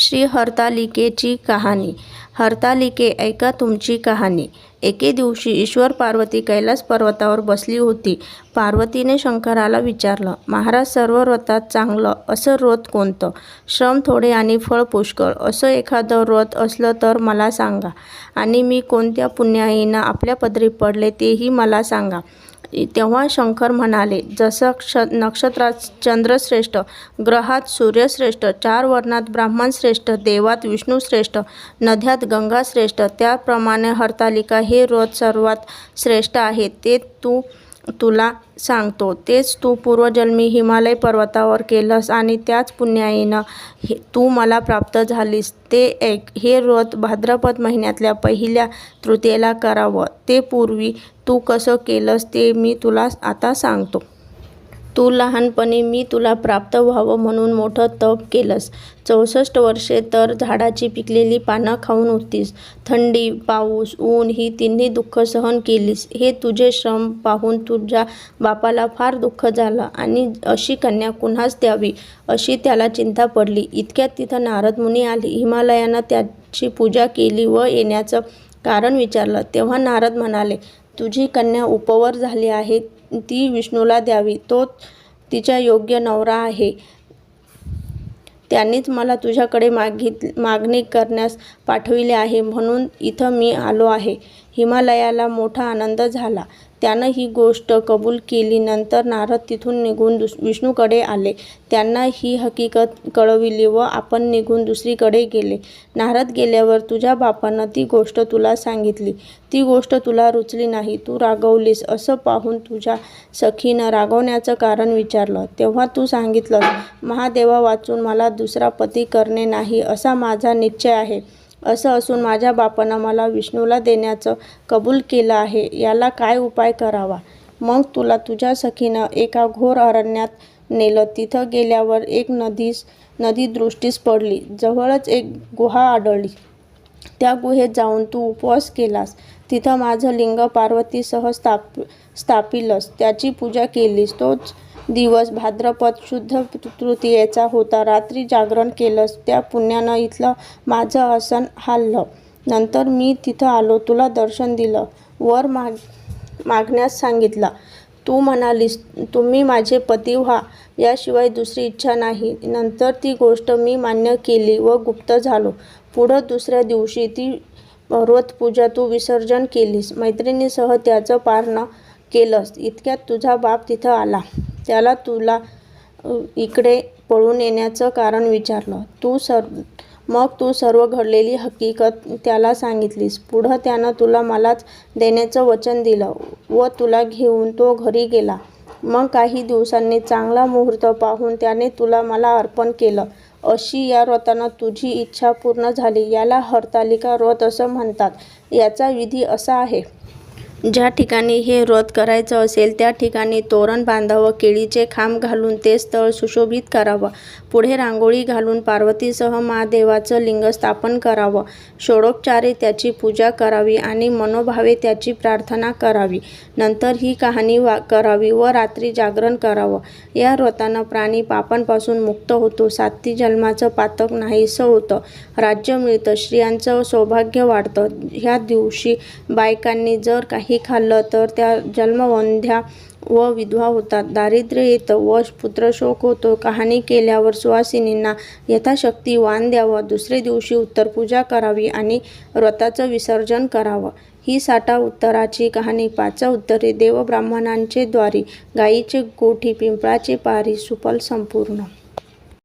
श्री हरतालिकेची कहाणी. हरतालिके ऐका तुमची कहाणी. एके दिवशी ईश्वर पार्वती कैलास पर्वतावर बसली होती. पार्वतीने शंकराला विचारलं महाराज सर्व व्रतात चांगलं असं व्रत कोणतं? श्रम थोडे आणि फळ पुष्कळ. असं एखादं व्रत असलं तर मला सांगा. आणि मी कोणत्या पुण्याईनं आपल्या पदरी पडले तेही मला सांगा. तेव्हा शंकर म्हणाले जसं क्ष नक्षत्रात चंद्रश्रेष्ठ ग्रहात सूर्यश्रेष्ठ चार वर्णात ब्राह्मण श्रेष्ठ देवात विष्णू श्रेष्ठ नद्यात गंगा श्रेष्ठ त्याप्रमाणे हरतालिका हे रोज सर्वात श्रेष्ठ आहे ते तू तुला सांगतो. तेच तू पूर्वजन्मी हिमालय पर्वतावर केलंस आणि त्याच पुण्याईनं हे तू मला प्राप्त झालीस. ते एक हे व्रत भाद्रपद महिन्यातल्या पहिल्या तृतीयेला करावं. ते पूर्वी तू कसं केलंस ते मी तुला आता सांगतो. तू लहानपणी मी तुला प्राप्त व्हावं म्हणून मोठं तप केलंस. चौसष्ट वर्षे तर झाडाची पिकलेली पानं खाऊन होतीस. थंडी पाऊस ऊन ही तिन्ही दुःख सहन केलीस. हे तुझे श्रम पाहून तुझ्या बापाला फार दुःख झालं आणि अशी कन्या कुणाच द्यावी? अशी त्याला चिंता पडली. इतक्यात तिथं नारद मुनी आली. हिमालयानं त्याची पूजा केली व येण्याचं कारण विचारलं. तेव्हा नारद म्हणाले तुझी कन्या उपवर झाली आहे ती विष्णूला द्यावी. तो तिचा योग्य नवरा आहे. त्यांनीच मला तुझ्याकडे मागित मागणी करण्यास पाठविले आहे म्हणून इथं मी आलो आहे. हिमालयाला मोठा आनंद झाला. त्यानं ही गोष्ट कबूल केली. नंतर नारद तिथून निघून दुस विष्णूकडे आले. त्यांना ही हकीकत कळविली व आपण निघून दुसरीकडे गेले. नारद गेल्यावर तुझ्या बापानं ती गोष्ट तुला सांगितली. ती गोष्ट तुला रुचली नाही. तू रागवलीस असं पाहून तुझ्या सखीनं रागवण्याचं कारण विचारलं. तेव्हा तू सांगितलं महादेवा वाचून मला दुसरा पती करणे नाही असा माझा निश्चय आहे. असं असून माझ्या बापानं मला विष्णूला देण्याचं कबूल केलं आहे याला काय उपाय करावा? मग तुला तुझ्या सखीनं एका घोर अरण्यात नेलं. तिथं गेल्यावर एक नदीस नदी दृष्टीस पडली. जवळच एक गुहा आढळली. त्या गुहेत जाऊन तू उपवास केलास. तिथं माझं लिंग पार्वतीसह स्थाप स्थापिलंस. त्याची पूजा केलीस. तोच दिवस भाद्रपद शुद्ध तृतीयेचा होता. रात्री जागरण केलंस. त्या पुण्यानं इथलं माझं आसन हाललं. नंतर मी तिथं आलो. तुला दर्शन दिलं. वर माग मागण्यास सांगितलं. तू म्हणालीस तुम्ही माझे पती व्हा. याशिवाय दुसरी इच्छा नाही. नंतर ती गोष्ट मी मान्य केली व गुप्त झालो. पुढं दुसऱ्या दिवशी ती व्रतपूजा तू विसर्जन केलीस. मैत्रिणीसह त्याचं पारणं केलंस. इतक्यात तुझा बाप तिथं आला. त्याला तुला इकडे पळून येण्याचं कारण विचारलं. तू सर मग तू सर्व घडलेली हकीकत त्याला सांगितलीस. पुढं त्यानं तुला मलाच देण्याचं वचन दिलं व तुला घेऊन तो घरी गेला. मग काही दिवसांनी चांगला मुहूर्त पाहून त्याने तुला मला अर्पण केलं. अशी या व्रतानं तुझी इच्छा पूर्ण झाली. याला हरतालिका व्रत असं म्हणतात. याचा विधी असा आहे. ज्या ठिकाणी हे व्रत करायचं असेल त्या ठिकाणी तोरण बांधावं केळीचे खांब घालून ते स्थळ सुशोभित करावं पुढे रांगोळी घालून पार्वतीसह महादेवाचं लिंग स्थापन करावं षोडोपचारे त्याची पूजा करावी आणि मनोभावे त्याची प्रार्थना करावी. नंतर ही कहाणी वा करावी व रात्री जागरण करावं. या व्रतानं प्राणी पापांपासून मुक्त होतो साती जन्माचं पातक नाहीसं होतं राज्य मिळतं स्त्रियांचं सौभाग्य वाढतं. ह्या दिवशी बायकांनी जर काही खाल्लं तर त्या जन्मवंध्या व विधवा होतात. दारिद्र्य येतं व पुत्रशोक होतो. कहाणी केल्यावर सुवासिनींना यथाशक्ती वाण द्यावं. दुसरे दिवशी उत्तरपूजा करावी आणि व्रताचं विसर्जन करावं. ही साठा उत्तराची कहाणी. पाच उत्तरे देवब्राह्मणांचे द्वारी गायीचे गोठी पिंपळाचे पारी सुफल संपूर्ण.